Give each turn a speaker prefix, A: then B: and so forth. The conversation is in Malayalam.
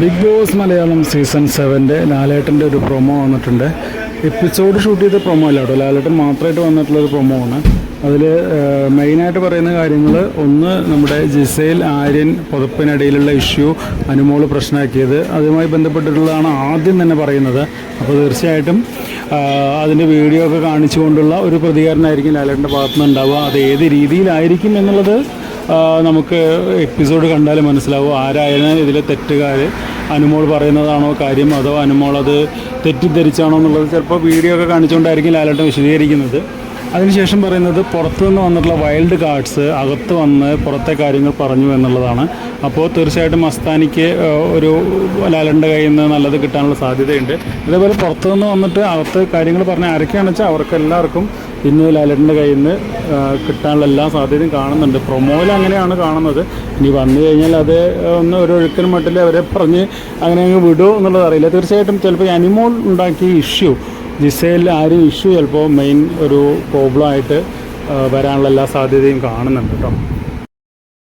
A: ബിഗ് ബോസ് മലയാളം സീസൺ സെവന്റെ ലാലേട്ടന്റെ ഒരു പ്രൊമോ വന്നിട്ടുണ്ട്. എപ്പിസോഡ് ഷൂട്ട് ചെയ്ത പ്രൊമോ അല്ല കേട്ടോ. ലാലേട്ടൻ മാത്രമായിട്ട് വന്നിട്ടുള്ളൊരു പ്രൊമോ ആണ്. അതിൽ മെയിനായിട്ട് പറയുന്ന കാര്യങ്ങൾ ഒന്ന് നമ്മുടെ ജിസൈൽ ആര്യൻ പുതപ്പിനിടയിലുള്ള ഇഷ്യൂ അനുമോൾ പ്രശ്നമാക്കിയത്. അതുമായി ബന്ധപ്പെട്ടിട്ടുള്ളതാണ് ആദ്യം തന്നെ പറയുന്നത്. അപ്പോൾ തീർച്ചയായിട്ടും അതിന്റെ വീഡിയോ ഒക്കെ കാണിച്ചുകൊണ്ടുള്ള ഒരു പ്രതികരണമായിരിക്കും ലാലേട്ടന്റെ ഭാഗത്തുനിന്ന് ഉണ്ടാവുക അത് ഏത് രീതിയിലായിരിക്കും എന്നുള്ളത് നമുക്ക് എപ്പിസോഡ് കണ്ടാൽ മനസ്സിലാവും ആരായാലും ഇതിലെ തെറ്റുകാർ അനുമോൾ പറയുന്നതാണോ കാര്യം അതോ അനുമോൾ അത് തെറ്റിദ്ധരിച്ചാണോ എന്നുള്ളത്. ചിലപ്പോൾ വീഡിയോ ഒക്കെ കാണിച്ചുകൊണ്ടായിരിക്കും ലാലേട്ടൻ വിശദീകരിക്കുന്നത്. അതിനുശേഷം പറയുന്നത് പുറത്തു നിന്ന് വന്നിട്ടുള്ള വൈൽഡ് കാർഡ്സ് അകത്ത് വന്ന് പുറത്തെ കാര്യങ്ങൾ പറഞ്ഞു എന്നുള്ളതാണ്. അപ്പോൾ തീർച്ചയായിട്ടും മസ്താനിക്ക് ഒരു ലാലന്റെ കയ്യിൽ നിന്ന് നല്ലത് കിട്ടാനുള്ള സാധ്യതയുണ്ട്. അതേപോലെ പുറത്തുനിന്ന് വന്നിട്ട് അകത്ത് കാര്യങ്ങൾ പറഞ്ഞ ആരൊക്കെയാണെന്ന് വെച്ചാൽ അവർക്ക് എല്ലാവർക്കും ഇന്ന് ലാലേട്ടന്റെ കയ്യിൽ നിന്ന് ആ, കിട്ടാനുള്ള എല്ലാ സാധ്യതയും കാണുന്നുണ്ട്. പ്രൊമോയിൽ അങ്ങനെയാണ് കാണുന്നത്. ഇനി വന്നു കഴിഞ്ഞാൽ അത് ഒന്ന് ഒരു ഒഴുക്കിന് മട്ടിൽ അവരെ പറഞ്ഞ് അങ്ങനെ അങ്ങ് വിടുമോ എന്നുള്ളത് അറിയില്ല. തീർച്ചയായിട്ടും ചിലപ്പോൾ അനിമോൾ ഉണ്ടാക്കിയ ഇഷ്യൂ ജിസയിൽ ആരും ഇഷ്യൂ ചിലപ്പോൾ മെയിൻ ഒരു പ്രോബ്ലം ആയിട്ട് വരാനുള്ള എല്ലാ സാധ്യതയും കാണുന്നുണ്ട് കേട്ടോ.